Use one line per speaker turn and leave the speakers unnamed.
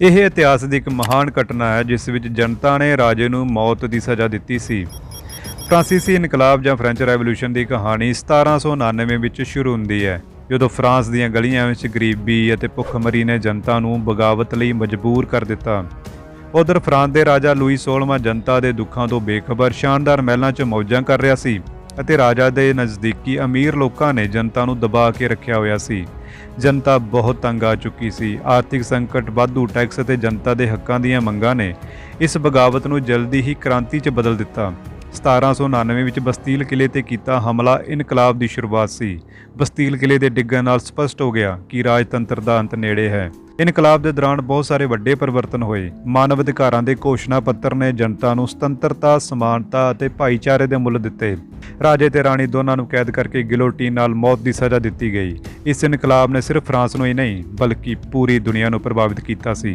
ਇਹ ਇਤਿਹਾਸ ਦੀ ਇੱਕ ਮਹਾਨ ਘਟਨਾ ਹੈ, ਜਿਸ ਵਿੱਚ ਜਨਤਾ ਨੇ ਰਾਜੇ ਨੂੰ ਮੌਤ ਦੀ ਸਜ਼ਾ ਦਿੱਤੀ ਸੀ। ਫ੍ਰਾਂਸੀਸੀ ਇਨਕਲਾਬ ਜਾਂ ਫ੍ਰੈਂਚ ਰੈਵੋਲੂਸ਼ਨ ਦੀ ਕਹਾਣੀ 1799 ਵਿੱਚ ਸ਼ੁਰੂ ਹੁੰਦੀ ਹੈ, ਜਦੋਂ ਫਰਾਂਸ ਦੀਆਂ ਗਲੀਆਂ ਵਿੱਚ ਗਰੀਬੀ ਅਤੇ ਭੁੱਖਮਰੀ ਨੇ ਜਨਤਾ ਨੂੰ ਬਗਾਵਤ ਲਈ ਮਜਬੂਰ ਕਰ ਦਿੱਤਾ। ਉਧਰ ਫਰਾਂਸ ਦੇ ਰਾਜਾ ਲੂਈ 16ਵਾਂ ਜਨਤਾ ਦੇ ਦੁੱਖਾਂ ਤੋਂ ਬੇਖਬਰ, ਸ਼ਾਨਦਾਰ ਮਹਿਲਾਂ 'ਚ ਮੌਜਾਂ ਕਰ ਰਿਹਾ ਸੀ। ਅਤੇ ਰਾਜਾ ਦੇ ਨਜ਼ਦੀਕੀ ਅਮੀਰ ਲੋਕਾਂ ਨੇ ਜਨਤਾ ਨੂੰ ਦਬਾ ਕੇ ਰੱਖਿਆ ਹੋਇਆ ਸੀ। ਜਨਤਾ ਬਹੁਤ ਤੰਗ ਆ ਚੁੱਕੀ ਸੀ। ਆਰਥਿਕ ਸੰਕਟ, ਵਾਧੂ ਟੈਕਸ ਅਤੇ ਜਨਤਾ ਦੇ ਹੱਕਾਂ ਦੀਆਂ ਮੰਗਾਂ ਨੇ ਇਸ ਬਗਾਵਤ ਨੂੰ ਜਲਦੀ ਹੀ ਕ੍ਰਾਂਤੀ 'ਚ ਬਦਲ ਦਿੱਤਾ। 1799 ਵਿੱਚ ਬਸਤੀਲ ਕਿਲੇ ਤੇ ਕੀਤਾ ਹਮਲਾ ਇਨਕਲਾਬ ਦੀ ਸ਼ੁਰੂਆਤ ਸੀ। ਬਸਤੀਲ ਕਿਲੇ ਦੇ ਡਿੱਗਣ ਨਾਲ ਸਪਸ਼ਟ ਹੋ ਗਿਆ ਕਿ ਰਾਜਤੰਤਰ ਦਾ ਅੰਤ ਨੇੜੇ ਹੈ। ਇਨਕਲਾਬ ਦੇ ਦੌਰਾਨ ਬਹੁਤ ਸਾਰੇ ਵੱਡੇ ਪਰਿਵਰਤਨ ਹੋਏ। ਮਾਨਵ ਅਧਿਕਾਰਾਂ ਦੇ ਘੋਸ਼ਣਾ ਪੱਤਰ ਨੇ ਜਨਤਾ ਨੂੰ ਸੁਤੰਤਰਤਾ, ਸਮਾਨਤਾ ਅਤੇ ਭਾਈਚਾਰੇ ਦੇ ਮੁੱਲ ਦਿੱਤੇ। ਰਾਜੇ ਤੇ ਰਾਣੀ ਦੋਨਾਂ ਨੂੰ ਕੈਦ ਕਰਕੇ ਗਿਲੋਟੀਨ ਨਾਲ ਮੌਤ ਦੀ ਸਜ਼ਾ ਦਿੱਤੀ ਗਈ। ਇਸ ਇਨਕਲਾਬ ਨੇ ਸਿਰਫ ਫਰਾਂਸ ਨੂੰ ਹੀ ਨਹੀਂ, ਬਲਕਿ ਪੂਰੀ ਦੁਨੀਆ ਨੂੰ ਪ੍ਰਭਾਵਿਤ ਕੀਤਾ ਸੀ।